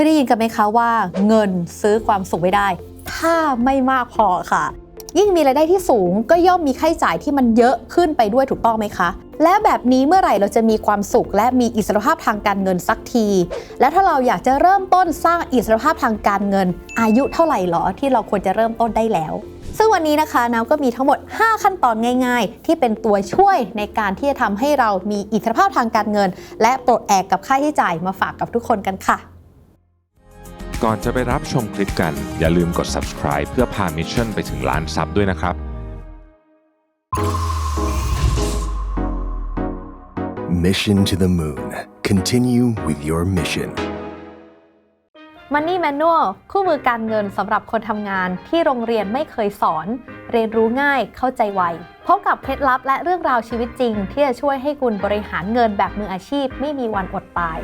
ยได้ยินกันไหมคะว่าเงินซื้อความสุขไม่ได้ ถ้าไม่มากพอค่ะ ยิ่งมีรายได้ที่สูงก็ย่อมมีค่าใช้จ่ายที่มันเยอะขึ้นไปด้วยถูกต้องไหมคะ และแบบนี้เมื่อไหร่เราจะมีความสุข และมีอิสรภาพทางการเงินสักที แล้วถ้าเราอยากจะเริ่มต้นสร้างอิสรภาพทางการเงิน อายุเท่าไหร่หรอที่เราควรจะเริ่มต้นได้แล้วซึ่งวันนี้นะคะน้ำก็มีทั้งหมด 5 ขั้นตอนง่าย ๆ ที่เป็นตัวช่วยในการที่จะทำให้เรามีอิสรภาพทางการเงิน และปลดแอกกับค่าใช้จ่ายมาฝากกับทุกคนกันค่ะ ก่อนจะไปรับชมคลิปกัน อย่าลืมกด subscribe เพื่อพามิชชั่นไปถึงล้านซับด้วยนะครับ Mission to the Moon. Continue with your mission. Money Manual คู่มือการเงินสำหรับคนทำงานที่โรงเรียนไม่เคยสอน เรียนรู้ง่ายเข้าใจไวพบกับเคล็ดลับและเรื่องราวชีวิตจริง ที่จะช่วยให้คุณบริหารเงินแบบมืออาชีพไม่มีวันอดตาย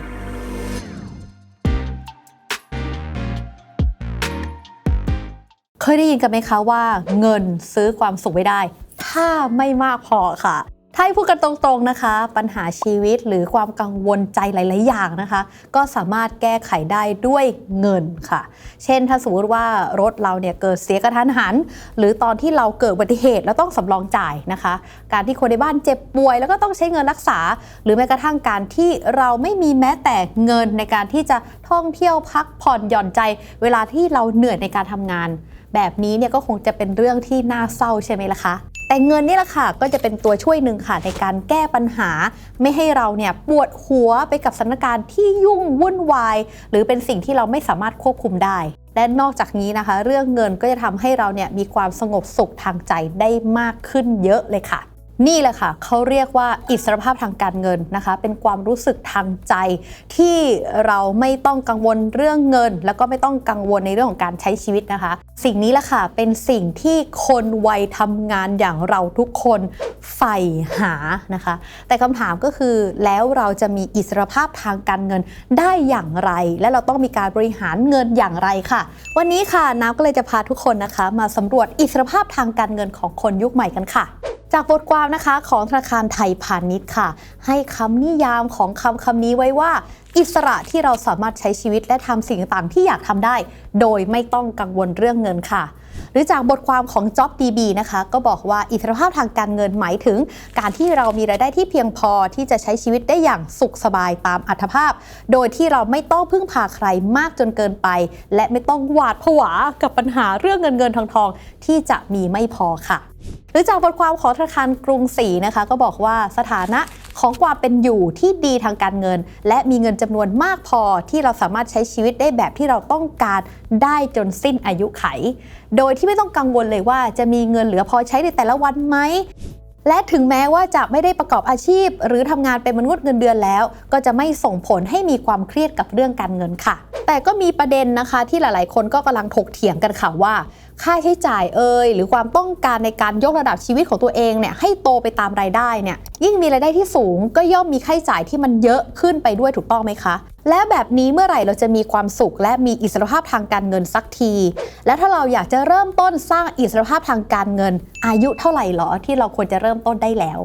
เคยได้ยินกันไหมคะว่าเงินซื้อความสุขไม่ได้ ถ้าไม่มากพอค่ะ ถ้าให้พูดกันตรงๆนะคะ ปัญหาชีวิตหรือความกังวลใจหลาย ๆ อย่างนะคะ ก็สามารถแก้ไขได้ด้วยเงินค่ะ เช่นถ้าสมมติว่ารถเราเนี่ยเกิดเสียกระทันหัน หรือตอนที่เราเกิดอุบัติเหตุแล้วต้องสำรองจ่ายนะคะ การที่คนในบ้านเจ็บป่วย แล้วก็ต้องใช้เงินรักษา หรือแม้กระทั่งการที่เราไม่มีแม้แต่เงินในการที่จะท่องเที่ยวพักผ่อนหย่อนใจ เวลาที่เราเหนื่อยในการทำงาน แบบนี้เนี่ยก็คงจะเป็นเรื่องที่น่าเศร้าใช่ไหมล่ะคะ แต่เงินนี่แหละค่ะก็จะเป็นตัวช่วยหนึ่งค่ะในการแก้ปัญหา ไม่ให้เราเนี่ยปวดหัวไปกับสถานการณ์ที่ยุ่งวุ่นวาย หรือเป็นสิ่งที่เราไม่สามารถควบคุมได้และนอกจากนี้นะคะ เรื่องเงินก็จะทำให้เราเนี่ยมีความสงบสุขทางใจได้มากขึ้นเยอะเลยค่ะ นี่แหละค่ะเขาเรียกว่าอิสรภาพทางการเงินนะคะ เป็นความรู้สึกทางใจ ที่เราไม่ต้องกังวลเรื่องเงิน แล้วก็ไม่ต้องกังวลในเรื่องของการใช้ชีวิตนะคะ สิ่งนี้แหละค่ะเป็นสิ่งที่คนวัยทำงานอย่างเราทุกคนใฝ่หานะคะ แต่คำถามก็คือแล้วเราจะมีอิสรภาพทางการเงินได้อย่างไร และเราต้องมีการบริหารเงินอย่างไรค่ะ วันนี้ค่ะน้ำก็เลยจะพาทุกคนนะคะ มาสำรวจอิสรภาพทางการเงินของคนยุคใหม่กันค่ะ จากบทความนะคะของธนาคารไทยพาณิชย์ค่ะ ให้คำนิยามของคำคำนี้ไว้ว่า อิสระที่เราสามารถใช้ชีวิตและทำสิ่งต่างที่อยากทำได้ โดยไม่ต้องกังวลเรื่องเงินค่ะ หรือจากบทความของ JobDB นะคะ ก็บอกว่าอิสรภาพทางการเงินหมายถึง การที่เรามีรายได้ที่เพียงพอที่จะใช้ชีวิตได้อย่างสุขสบายตามอัธภาพ โดยที่เราไม่ต้องพึ่งพาใครมากจนเกินไป และไม่ต้องหวาดผวากับปัญหาเรื่องเงินเงินทองทองที่จะมีไม่พอค่ะ หรือจากบทความของธนาคารกรุงศรีนะคะ ก็บอกว่าสถานะของความเป็นอยู่ที่ดีทางการเงิน และมีเงินจำนวนมากพอที่เราสามารถใช้ชีวิตได้แบบที่เราต้องการได้จนสิ้นอายุไข โดยที่ไม่ต้องกังวลเลยว่าจะมีเงินเหลือพอใช้ในแต่ละวันไหมและถึงแม้ว่าจะไม่ได้ประกอบอาชีพ หรือทำงานเป็นมนุษย์เงินเดือนแล้ว ก็จะไม่ส่งผลให้มีความเครียดกับเรื่องการเงินค่ะ แต่ก็มีประเด็นนะคะที่หลาย ๆ คนก็กำลังถกเถียงกันค่ะว่าค่าใช้จ่ายเอ่ยหรือความต้องการในการยกระดับชีวิตของตัวเองเนี่ยให้โตไปตามรายได้เนี่ยยิ่งมีรายได้ที่สูงก็ย่อมมีค่าใช้จ่ายที่มันเยอะขึ้นไปด้วยถูกต้องไหมคะ และแบบนี้เมื่อไหร่เราจะมีความสุข และมีอิสรภาพทางการเงินสักที แล้วถ้าเราอยากจะเริ่มต้นสร้างอิสรภาพทางการเงิน อายุเท่าไหร่หรอที่เราควรจะเริ่มต้นได้แล้ว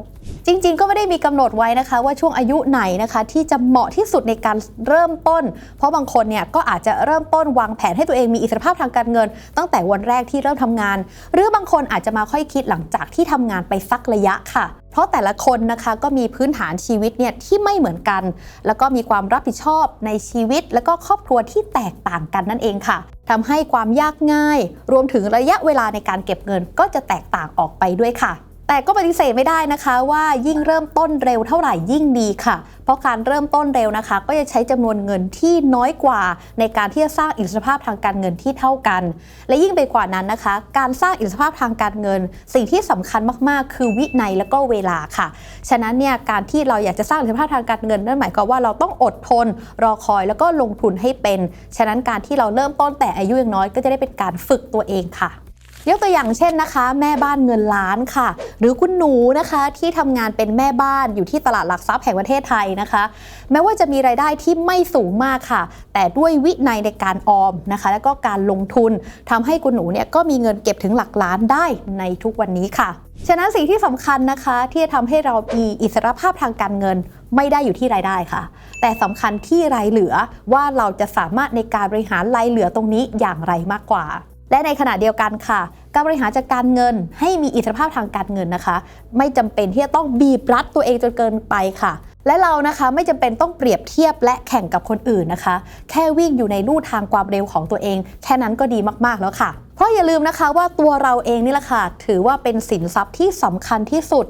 จริงๆ ก็ไม่ได้มีกำหนดไว้นะคะ ว่าช่วงอายุไหนนะคะ ที่จะเหมาะที่สุดในการเริ่มต้น เพราะบางคนเนี่ยก็อาจจะเริ่มต้นวางแผนให้ตัวเองมีอิสรภาพทางการเงิน ตั้งแต่วันแรกที่เริ่มทำงาน หรือบางคนอาจจะมาค่อยคิดหลังจากที่ทำงานไปสักระยะค่ะเพราะแต่ละคนนะคะก็มีพื้นฐานชีวิตเนี่ยที่ไม่เหมือนกัน แล้วก็มีความรับผิดชอบในชีวิต แล้วก็ครอบครัวที่แตกต่างกันนั่นเองค่ะทำให้ความยากง่าย รวมถึงระยะเวลาในการเก็บเงินก็จะแตกต่างออกไปด้วยค่ะ แต่ก็ปฏิเสธไม่ได้นะคะว่ายิ่งเริ่มต้นเร็วเท่าไหร่ยิ่งดีค่ะ เพราะการเริ่มต้นเร็วนะคะ ก็จะใช้จำนวนเงินที่น้อยกว่า ในการที่จะสร้างอิสรภาพทางการเงินที่เท่ากัน และยิ่งไปกว่านั้นนะคะ การสร้างอิสรภาพทางการเงิน สิ่งที่สำคัญมากๆ คือวินัยและก็เวลาค่ะ ฉะนั้นเนี่ยการที่เราอยากจะสร้างอิสรภาพทางการเงินนั่นหมายความว่าเราต้องอดทน รอคอยแล้วก็ลงทุนให้เป็น ฉะนั้นการที่เราเริ่มต้นแต่อายุยังน้อยก็จะได้เป็นการฝึกตัวเองค่ะ ยกตัวอย่างเช่นนะคะ แม่บ้านเงินล้านค่ะ หรือคุณหนูนะคะที่ทำงานเป็นแม่บ้านอยู่ที่ตลาดหลักทรัพย์แห่งประเทศไทยนะคะ แม้ว่าจะมีรายได้ที่ไม่สูงมากค่ะ แต่ด้วยวินัยในการออมนะคะ แล้วก็การลงทุนทำให้คุณหนูเนี่ยก็มีเงินเก็บถึงหลักล้านได้ในทุกวันนี้ค่ะฉะนั้นสิ่งที่สำคัญนะคะ ที่จะทำให้เรามีอิสรภาพทางการเงินไม่ได้อยู่ที่รายได้ค่ะ แต่สำคัญที่รายเหลือว่าเราจะสามารถในการบริหารรายเหลือตรงนี้อย่างไรมากกว่า และในขณะเดียวกันค่ะ การบริหารจัดการเงินให้มีอิสรภาพทางการเงินนะคะ ไม่จำเป็นที่จะต้องบีบรัดตัวเองจนเกินไปค่ะ และเรานะคะไม่จำเป็นต้องเปรียบเทียบและแข่งกับคนอื่นนะคะ แค่วิ่งอยู่ในลู่ทางความเร็วของตัวเอง แค่นั้นก็ดีมากๆแล้วค่ะ เพราะอย่าลืมนะคะว่าตัวเราเองนี่แหละค่ะ ถือว่าเป็นสินทรัพย์ที่สำคัญที่สุด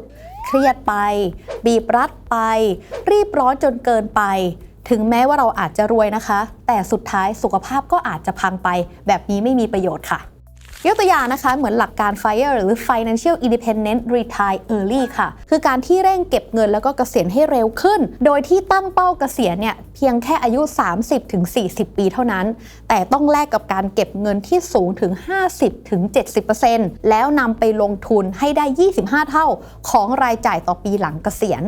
เครียดไป บีบรัดไป รีบร้อนจนเกินไป ถึงแม้ว่าเราอาจจะรวยนะคะ แต่สุดท้ายสุขภาพก็อาจจะพังไป แบบนี้ไม่มีประโยชน์ค่ะ ยกตัวอย่างนะคะเหมือนหลักการ FIRE หรือ Financial Independent Retire Early ค่ะ คือการที่เร่งเก็บเงินแล้วก็เกษียณให้เร็วขึ้น โดยที่ตั้งเป้าเกษียณเนี่ยเพียงแค่อายุ 30-40 ปีเท่านั้น แต่ต้องแลกกับการเก็บเงินที่สูงถึง 50-70%แล้วนำไปลงทุนให้ได้ 25 เท่าของรายจ่ายต่อปีหลังเกษียณ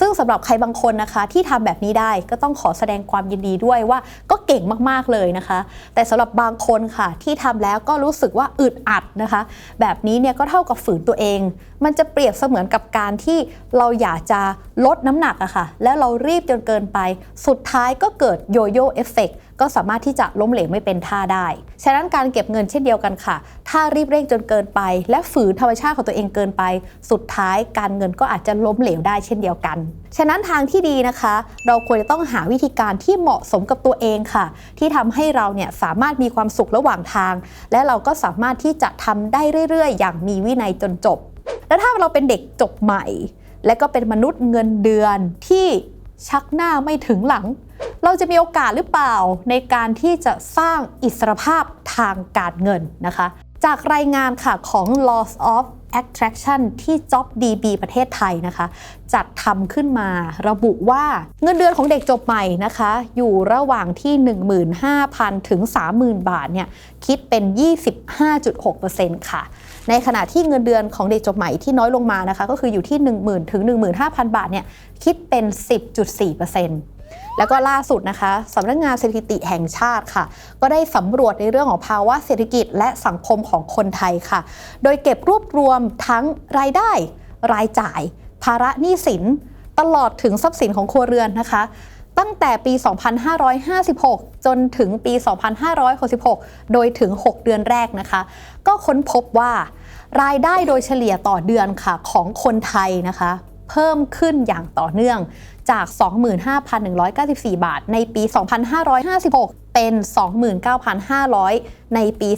ซึ่งสำหรับใครบางคนนะคะที่ทำแบบนี้ได้ก็ต้องขอแสดงความยินดีด้วยว่าก็เก่งมากๆเลยนะคะ แต่สำหรับบางคนค่ะที่ทำแล้วก็รู้สึกว่าอึดอัดนะคะ แบบนี้เนี่ยก็เท่ากับฝืนตัวเอง มันจะเปรียบเสมือนกับการที่เราอยากจะลดน้ำหนักอะค่ะแล้วเรารีบจนเกินไป สุดท้ายก็เกิดโยโย่เอฟเฟก ก็สามารถที่จะล้มเหลวไม่เป็นท่าได้ ฉะนั้นการเก็บเงินเช่นเดียวกันค่ะ ถ้ารีบเร่งจนเกินไป และฝืนธรรมชาติของตัวเองเกินไป สุดท้ายการเงินก็อาจจะล้มเหลวได้เช่นเดียวกัน ฉะนั้นทางที่ดีนะคะ เราควรจะต้องหาวิธีการที่เหมาะสมกับตัวเองค่ะ ที่ทำให้เราเนี่ยสามารถมีความสุขระหว่างทาง และเราก็สามารถที่จะทำได้เรื่อยๆ อย่างมีวินัยจนจบ แล้วถ้าเราเป็นเด็กจบใหม่ และก็เป็นมนุษย์เงินเดือนที่ ชักหน้าไม่ถึงหลัง เราจะมีโอกาสหรือเปล่าในการที่จะสร้างอิสรภาพทางการเงินนะคะ จากรายงานค่ะของ Laws of Attraction ที่ JobDB ประเทศไทยนะคะ จัดทำขึ้นมาระบุว่าเงินเดือนของเด็กจบใหม่นะคะ อยู่ระหว่างที่ 15,000 ถึง 30,000 บาทเนี่ยคิดเป็น 25.6%ค่ะ ในขณะที่เงินเดือนของเด็กจบใหม่ที่น้อยลงมานะคะก็คืออยู่ที่ 10,000ถึง15,000 บาทเนี่ยคิดเป็น 10.4%แล้วก็ล่าสุดนะคะสำนักงานสถิติแห่งชาติค่ะ ก็ได้สำรวจในเรื่องของภาวะเศรษฐกิจและสังคมของคนไทยค่ะ โดยเก็บรวบรวมทั้งรายได้ รายจ่าย ภาระหนี้สิน ตลอดถึงทรัพย์สินของครัวเรือนนะคะ ตั้งแต่ปี 2556 จนถึงปี 2566 โดยถึง 6 เดือนแรกนะคะ ก็ค้นพบว่ารายได้โดยเฉลี่ยต่อเดือนค่ะของคนไทยนะคะ เพิ่มขึ้นอย่างต่อเนื่องจาก 25,194 บาท ในปี 2556 เป็น 29,500 ในปี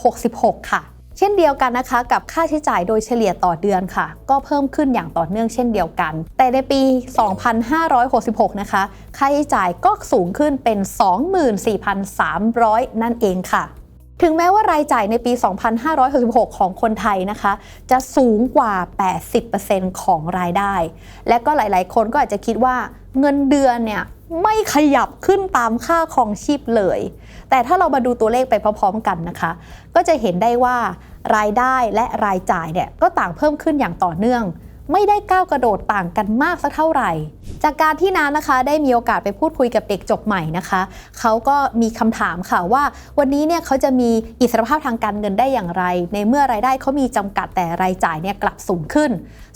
2566 ค่ะ เช่นเดียวกันนะคะ กับค่าใช้จ่ายโดยเฉลี่ยต่อเดือนค่ะ ก็เพิ่มขึ้นอย่างต่อเนื่องเช่นเดียวกัน แต่ในปี 2566 นะคะ ค่าใช้จ่ายก็สูงขึ้นเป็น 24,300 นั่นเองค่ะถึงแม้ว่ารายจ่ายในปี 2566 ของคนไทยนะคะ จะสูงกว่า 80%ของรายได้ และก็หลาย ๆ คนก็อาจจะคิดว่าเงินเดือนเนี่ยไม่ขยับขึ้นตามค่าครองชีพเลย แต่ถ้าเรามาดูตัวเลขไปพร้อมๆกันนะคะ ก็จะเห็นได้ว่ารายได้และรายจ่ายเนี่ยก็ต่างเพิ่มขึ้นอย่างต่อเนื่อง ไม่ได้ก้าวกระโดดต่างกันมากสักเท่าไหร่ จากการที่น้ำนะคะได้มีโอกาสไปพูดคุยกับเด็กจบใหม่นะคะเขาก็มีคำถามค่ะว่า วันนี้เนี่ยเขาจะมีอิสรภาพทางการเงินได้อย่างไร ในเมื่อรายได้เขามีจำกัดแต่รายจ่ายเนี่ยกลับสูงขึ้น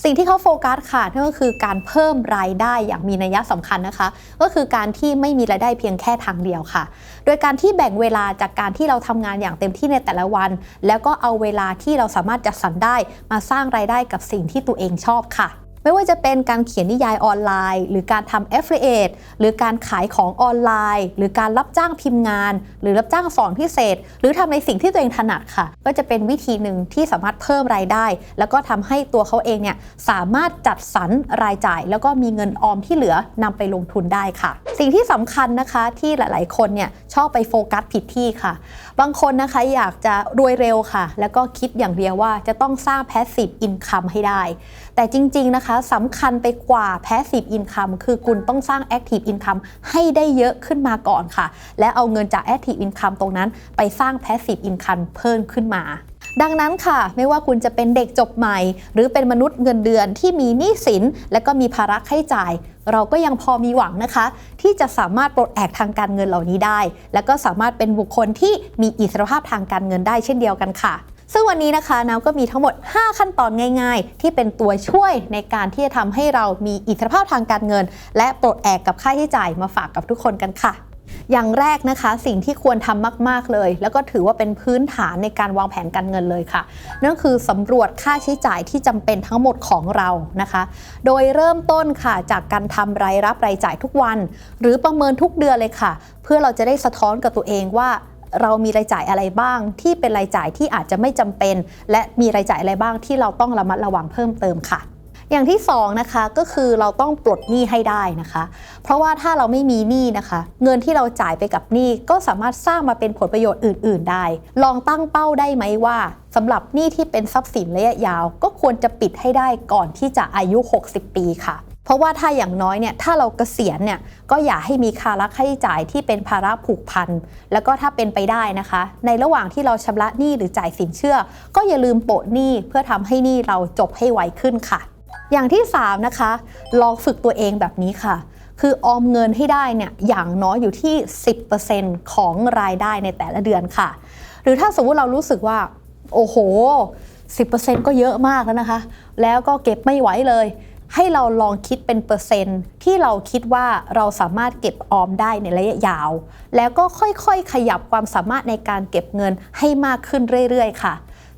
สิ่งที่เขาโฟกัสค่ะนั่นก็คือการเพิ่มรายได้อย่างมีนัยสำคัญนะคะ ก็คือการที่ไม่มีรายได้เพียงแค่ทางเดียวค่ะ โดยการที่แบ่งเวลาจากการที่เราทำงานอย่างเต็มที่ในแต่ละวัน แล้วก็เอาเวลาที่เราสามารถจัดสรรได้มาสร้างรายได้กับสิ่งที่ตัวเองชอบค่ะ ไม่ว่าจะเป็นการเขียนนิยายออนไลน์ หรือการทำ affiliate หรือการขายของออนไลน์ หรือการรับจ้างพิมพ์งาน หรือรับจ้างสอนพิเศษ หรือทำในสิ่งที่ตัวเองถนัดค่ะ ก็จะเป็นวิธีหนึ่งที่สามารถเพิ่มรายได้ แล้วก็ทำให้ตัวเขาเองเนี่ยสามารถจัดสรรรายจ่าย แล้วก็มีเงินออมที่เหลือนำไปลงทุนได้ค่ะ สิ่งที่สำคัญนะคะที่หลาย ๆ คนเนี่ยชอบไปโฟกัสผิดที่ค่ะ บางคนนะคะอยากจะรวยเร็วค่ะ แล้วก็คิดอย่างเดียวว่าจะต้องสร้าง passive income ให้ได้ แต่จริง ๆ นะคะสำคัญไปกว่า passive income คือคุณต้องสร้าง active income ให้ได้เยอะขึ้นมาก่อนค่ะ และเอาเงินจาก active income ตรงนั้น ไปสร้าง passive income เพิ่มขึ้นมาดังนั้นค่ะ ไม่ว่าคุณจะเป็นเด็กจบใหม่ หรือเป็นมนุษย์เงินเดือนที่มีหนี้สิน และก็มีภาระค่าใช้จ่าย เราก็ยังพอมีหวังนะคะ ที่จะสามารถปลดแอกทางการเงินเหล่านี้ได้ และก็สามารถเป็นบุคคลที่มีอิสรภาพทางการเงินได้เช่นเดียวกันค่ะ ซึ่งวันนี้นะคะน้ำก็มีทั้งหมด 5 ขั้นตอนง่าย ๆ ที่เป็นตัวช่วยในการที่จะทำให้เรามีอิสรภาพทางการเงิน และปลดแอกกับค่าใช้จ่ายมาฝากกับทุกคนกันค่ะอย่างแรกนะคะสิ่งที่ควรทำมาก ๆ เลย แล้วก็ถือว่าเป็นพื้นฐานในการวางแผนการเงินเลยค่ะ นั่นคือสำรวจค่าใช้จ่ายที่จำเป็นทั้งหมดของเรานะคะ โดยเริ่มต้นค่ะจากการทำรายรับรายจ่ายทุกวัน หรือประเมินทุกเดือนเลยค่ะ เพื่อเราจะได้สะท้อนกับตัวเองว่า เรามีรายจ่ายอะไรบ้าง ที่เป็นรายจ่ายที่อาจจะไม่จำเป็น และมีรายจ่ายอะไรบ้างที่เราต้องระมัดระวังเพิ่มเติมค่ะอย่างที่สองนะคะก็คือเราต้องปลดหนี้ให้ได้นะคะ เพราะว่าถ้าเราไม่มีหนี้นะคะ เงินที่เราจ่ายไปกับหนี้ก็สามารถสร้างมาเป็นผลประโยชน์อื่น ๆ ได้ ลองตั้งเป้าได้ไหมว่าสำหรับหนี้ที่เป็นทรัพย์สินระยะยาว ก็ควรจะปิดให้ได้ก่อนที่จะอายุ 60 ปีค่ะ ราะว่าถ้าอย่างน้อยเนี่ยถ้าเราเกษียณเนี่ยก็อย่าให้มีค่ารักค่าใช้จ่ายที่เป็นภาระผูกพัน แล้วก็ถ้าเป็นไปได้นะคะ ในระหว่างที่เราชำระหนี้หรือจ่ายสินเชื่อ ก็อย่าลืมโปะหนี้เพื่อทำให้หนี้เราจบให้ไวขึ้นค่ะ อย่างที่ 3 นะคะ ลองฝึกตัวเองแบบนี้ค่ะคือออมเงินให้ได้เนี่ยอย่างน้อยอยู่ที่ 10%ของรายได้ในแต่ละเดือนค่ะ หรือถ้าสมมติเรารู้สึกว่า โอ้โห 10%ก็เยอะมากแล้วนะคะ แล้วก็เก็บไม่ไหวเลย ให้เราลองคิดเป็นเปอร์เซ็นต์ ที่เราคิดว่าเราสามารถเก็บออมได้ในระยะยาว แล้วก็ค่อยๆ ขยับความสามารถในการเก็บเงินให้มากขึ้นเรื่อยๆ ค่ะ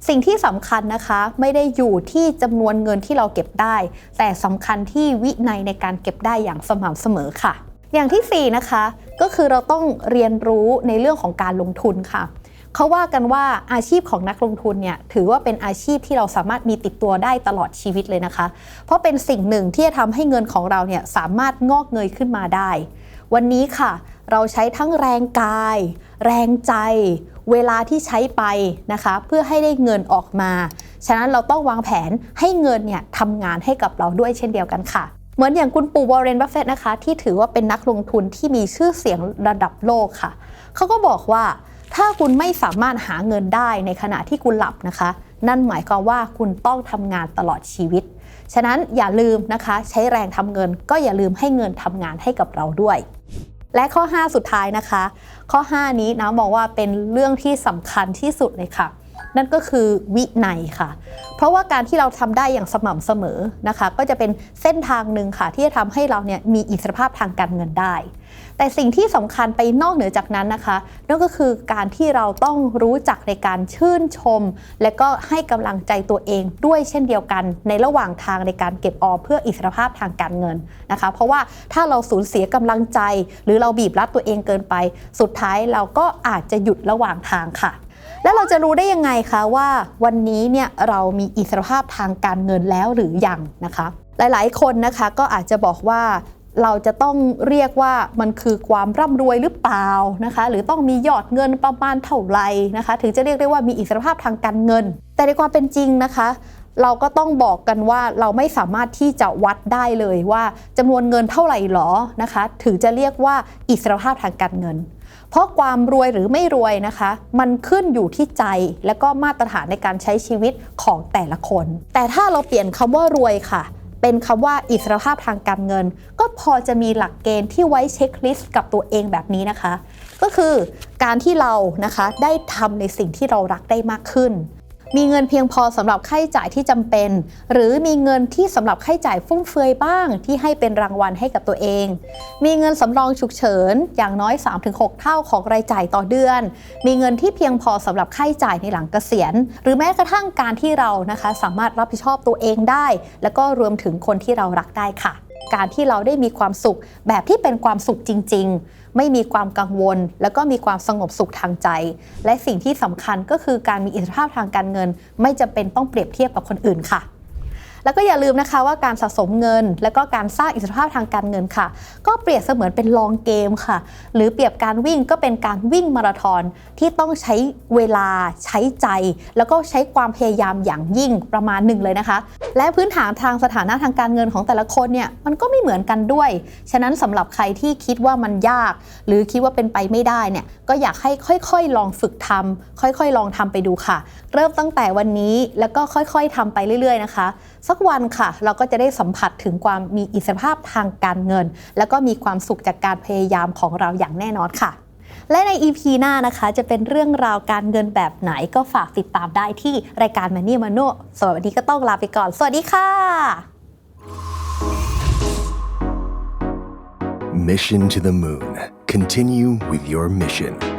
สิ่งที่สำคัญนะคะไม่ได้อยู่ที่จำนวนเงินที่เราเก็บได้ แต่สำคัญที่วินัยในการเก็บได้อย่างสม่ำเสมอค่ะ อย่างที่ 4 นะคะ ก็คือเราต้องเรียนรู้ในเรื่องของการลงทุนค่ะ เขาว่ากันว่าอาชีพของนักลงทุนเนี่ยถือว่าเป็นอาชีพที่เราสามารถมีติดตัวได้ตลอดชีวิตเลยนะคะ เพราะเป็นสิ่งหนึ่งที่จะทำให้เงินของเราเนี่ยสามารถงอกเงยขึ้นมาได้ วันนี้ค่ะ เราใช้ทั้งแรงกาย แรงใจ เวลาที่ใช้ไปนะคะ เพื่อให้ได้เงินออกมา ฉะนั้นเราต้องวางแผนให้เงินเนี่ยทำงานให้กับเราด้วยเช่นเดียวกันค่ะเหมือนอย่างคุณปู่วอร์เรนบัฟเฟตนะคะ ที่ถือว่าเป็นนักลงทุนที่มีชื่อเสียงระดับโลกค่ะ เขาก็บอกว่า ถ้าคุณไม่สามารถหาเงินได้ในขณะที่คุณหลับนะคะ นั่นหมายความว่าคุณต้องทำงานตลอดชีวิต ฉะนั้นอย่าลืมนะคะ ใช้แรงทำเงิน ก็อย่าลืมให้เงินทำงานให้กับเราด้วย และข้อ 5 สุดท้ายนะคะ ข้อ 5 นี้นะมองว่าเป็นเรื่องที่สำคัญที่สุดเลยค่ะนั่นก็คือวินัยค่ะ เพราะว่าการที่เราทำได้อย่างสม่ำเสมอนะคะ ก็จะเป็นเส้นทางหนึ่งค่ะที่จะทำให้เราเนี่ยมีอิสรภาพทางการเงินได้ แต่สิ่งที่สำคัญไปนอกเหนือจากนั้นนะคะ นั่นก็คือการที่เราต้องรู้จักในการชื่นชม และก็ให้กำลังใจตัวเองด้วยเช่นเดียวกัน ในระหว่างทางในการเก็บออมเพื่ออิสรภาพทางการเงินนะคะ เพราะว่าถ้าเราสูญเสียกำลังใจ หรือเราบีบรัดตัวเองเกินไป สุดท้ายเราก็อาจจะหยุดระหว่างทางค่ะแล้วเราจะรู้ได้ยังไงคะว่าวันนี้เนี่ยเรามีอิสรภาพทางการเงินแล้วหรือยังนะคะ หลายๆ คนนะคะก็อาจจะบอกว่า เราจะต้องเรียกว่ามันคือความร่ำรวยหรือเปล่านะคะ หรือต้องมียอดเงินประมาณเท่าไหร่นะคะ ถึงจะเรียกได้ว่ามีอิสรภาพทางการเงิน แต่ในความเป็นจริงนะคะ เราก็ต้องบอกกันว่าเราไม่สามารถที่จะวัดได้เลยว่าจำนวนเงินเท่าไหร่หรอนะคะ ถึงจะเรียกว่าอิสรภาพทางการเงิน เพราะความรวยหรือไม่รวยนะคะ มันขึ้นอยู่ที่ใจและก็มาตรฐานในการใช้ชีวิตของแต่ละคน แต่ถ้าเราเปลี่ยนคำว่ารวยค่ะ เป็นคำว่าอิสรภาพทางการเงิน ก็พอจะมีหลักเกณฑ์ที่ไว้เช็คลิสต์กับตัวเองแบบนี้นะคะ ก็คือการที่เรานะคะได้ทำในสิ่งที่เรารักได้มากขึ้น มีเงินเพียงพอสำหรับค่าใช้จ่ายที่จำเป็น หรือมีเงินที่สำหรับค่าใช้จ่ายฟุ่มเฟือยบ้างที่ให้เป็นรางวัลให้กับตัวเอง มีเงินสำรองฉุกเฉินอย่างน้อย 3-6 เท่าของรายจ่ายต่อเดือน มีเงินที่เพียงพอสำหรับค่าใช้จ่ายในหลังเกษียณ หรือแม้กระทั่งการที่เรานะคะสามารถรับผิดชอบตัวเองได้ แล้วก็รวมถึงคนที่เรารักได้ค่ะ การที่เราได้มีความสุขแบบที่เป็นความสุขจริง ๆ ไม่มีความกังวล แล้วก็มีความสงบสุขทางใจ และสิ่งที่สำคัญก็คือการมีอิสรภาพทางการเงิน ไม่จำเป็นต้องเปรียบเทียบกับคนอื่นค่ะ แล้วก็อย่าลืมนะคะว่าการสะสมเงิน และก็การสร้างอิสรภาพทางการเงินค่ะ ก็เปรียบเสมือนเป็นลองเกมค่ะ หรือเปรียบการวิ่งก็เป็นการวิ่งมาราธอนที่ต้องใช้เวลาใช้ใจ แล้วก็ใช้ความพยายามอย่างยิ่งประมาณหนึ่งเลยนะคะ และพื้นฐานทางสถานะทางการเงินของแต่ละคนเนี่ยมันก็ไม่เหมือนกันด้วย ฉะนั้นสำหรับใครที่คิดว่ามันยาก หรือคิดว่าเป็นไปไม่ได้เนี่ยก็อยากให้ค่อยๆ ลองฝึกทำค่อยๆ ลองทำไปดูค่ะ เริ่มตั้งแต่วันนี้แล้วก็ค่อยๆทำไปเรื่อยๆนะคะ สักวันค่ะ เราก็จะได้สัมผัสถึงความมีอิสรภาพทางการเงิน แล้วก็มีความสุขจากการพยายามของเราอย่างแน่นอนค่ะ และใน EP หน้านะคะ จะเป็นเรื่องราวการเงินแบบไหนก็ฝากติดตามได้ที่รายการ Money m a n o สำหรับวันนี้ก็ต้องลาไปก่อน สวัสดีค่ะ Mission to the Moon. Continue with your mission.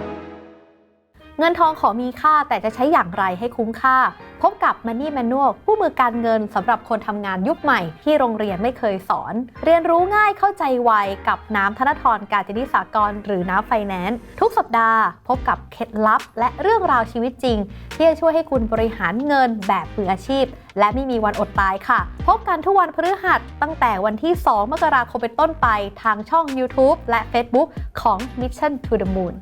เงินทองขอมีค่าแต่จะใช้อย่างไรให้คุ้มค่า พบกับ Money Manual ผู้มือการเงินสำหรับคนทำงานยุคใหม่ที่โรงเรียนไม่เคยสอน เรียนรู้ง่ายเข้าใจไวกับน้ำธนทรการจนิสากร หรือน้ำไฟแนนซ์ทุกสัปดาห์ พบกับเคล็ดลับ และเรื่องราวชีวิตจริง ที่จะช่วยให้คุณบริหารเงินแบบมืออาชีพ และไม่มีวันอดตายค่ะ พบกันทุกวันพฤหัสตั้งแต่วันที่ 2 มกราคมเป็นต้นไปทางช่อง YouTube และ Facebook ของ Mission to the Moon